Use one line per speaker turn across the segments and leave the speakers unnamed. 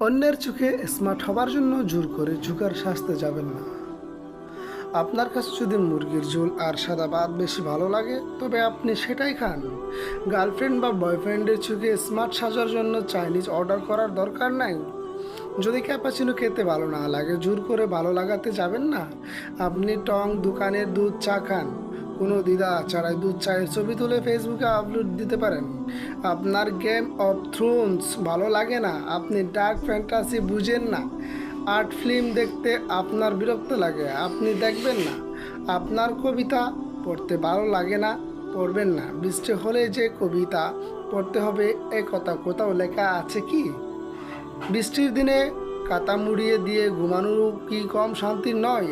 অন্যের চোখে স্মার্ট হবার জন্য জোর করে ঝুঁকার শাস্তে যাবেন না। আপনার কাছে যদি মুরগির ঝোল আর সাদা ভাত বেশি ভালো লাগে, তবে আপনি সেটাই খান। গার্লফ্রেন্ড বা বয়ফ্রেন্ডের চোখে স্মার্ট সাজার জন্য চাইনিজ অর্ডার করার দরকার নাই। যদি ক্যাপাচিনো খেতে ভালো না লাগে, জোর করে ভালো লাগাতে যাবেন না। আপনি টং দোকানের দুধ চা খান। কোনো দ্বিধা ছাড়াই দুধ চায়ের ছবি তুলে ফেসবুকে আপলোড দিতে পারেন। আপনার গেম অফ থ্রোনস ভালো লাগে না? আপনি ডার্ক ফ্যান্টাসি বুঝেন না। আর্ট ফিল্ম দেখতে আপনার বিরক্ত লাগে, আপনি দেখবেন না। আপনার কবিতা পড়তে ভালো লাগে না, পড়বেন না। বৃষ্টি হলে যে কবিতা পড়তে হবে, এ কথা কোথাও লেখা আছে কি? বৃষ্টির দিনে কাতা মুড়িয়ে দিয়ে ঘুমানো কি কম শান্তির নয়?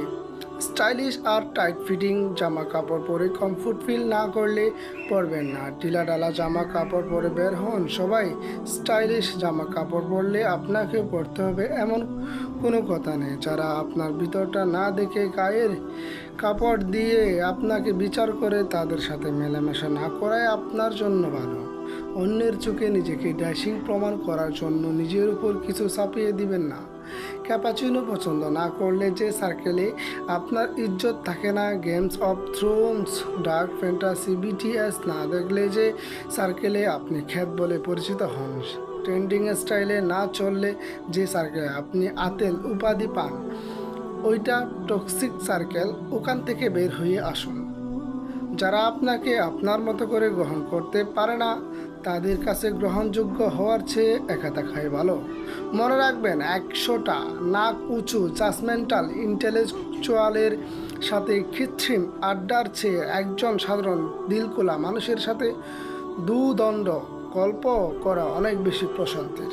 স্টাইলিশ আর টাইট ফিটিং জামা কাপড় পরে কমফোর্ট ফিল না করলে পরবেন না। ঢিলা ডালা জামা কাপড় পরে বের হন সবাই। স্টাইলিশ জামা কাপড় পরলে আপনাকে পরতে হবে এমন কোনো কথা নেই। যারা আপনার ভিতরটা না দেখে গায়ের কাপড় দিয়ে আপনাকে বিচার করে তাদের সাথে মেলামেশা না করাই আপনার জন্য ভালো। অন্যের চোখে নিজেকে ড্যাশিং প্রমাণ করার জন্য নিজের উপর কিছু চাপিয়ে দিবেন না। ক্যাপাচিনো পছন্দ না করলে যে সার্কেলে আপনার ইজ্জত থাকে না games of thrones dark fantasy BTS না দেখলে যে সার্কেলে আপনি খ্যাত বলে পরিচিত হন। ট্রেন্ডিং স্টাইলে না চললে যে সার্কেলে আপনি আতেল উপাধি পান, ওইটা টক্সিক সার্কেল, ওখান থেকে বের হয়ে আসুন। যারা আপনাকে আপনার মতো করে গ্রহণ করতে পারে না, তাদের কাছে গ্রহণযোগ্য হওয়ার চেয়ে একা থাকাই ভালো। মনে রাখবেন, একশোটা নাক উঁচু জাজমেন্টাল ইন্টেলেকচুয়ালের সাথে কৃত্রিম আড্ডার চেয়ে একজন সাধারণ দিলকুলা মানুষের সাথে দুদণ্ড গল্প করা অনেক বেশি প্রশান্তির।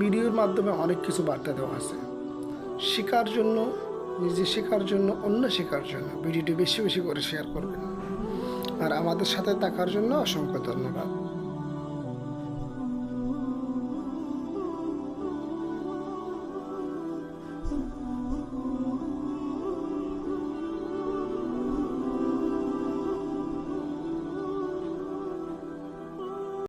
ভিডিওর মাধ্যমে অনেক কিছু বার্তা দেওয়া আছে। শিকার জন্য নিজে শেখার জন্য, অন্য শেখার জন্য। ভিডিওটি বেশি বেশি করে শেয়ার করবেন। আর আমাদের সাথে থাকার জন্য অসংখ্য ধন্যবাদ।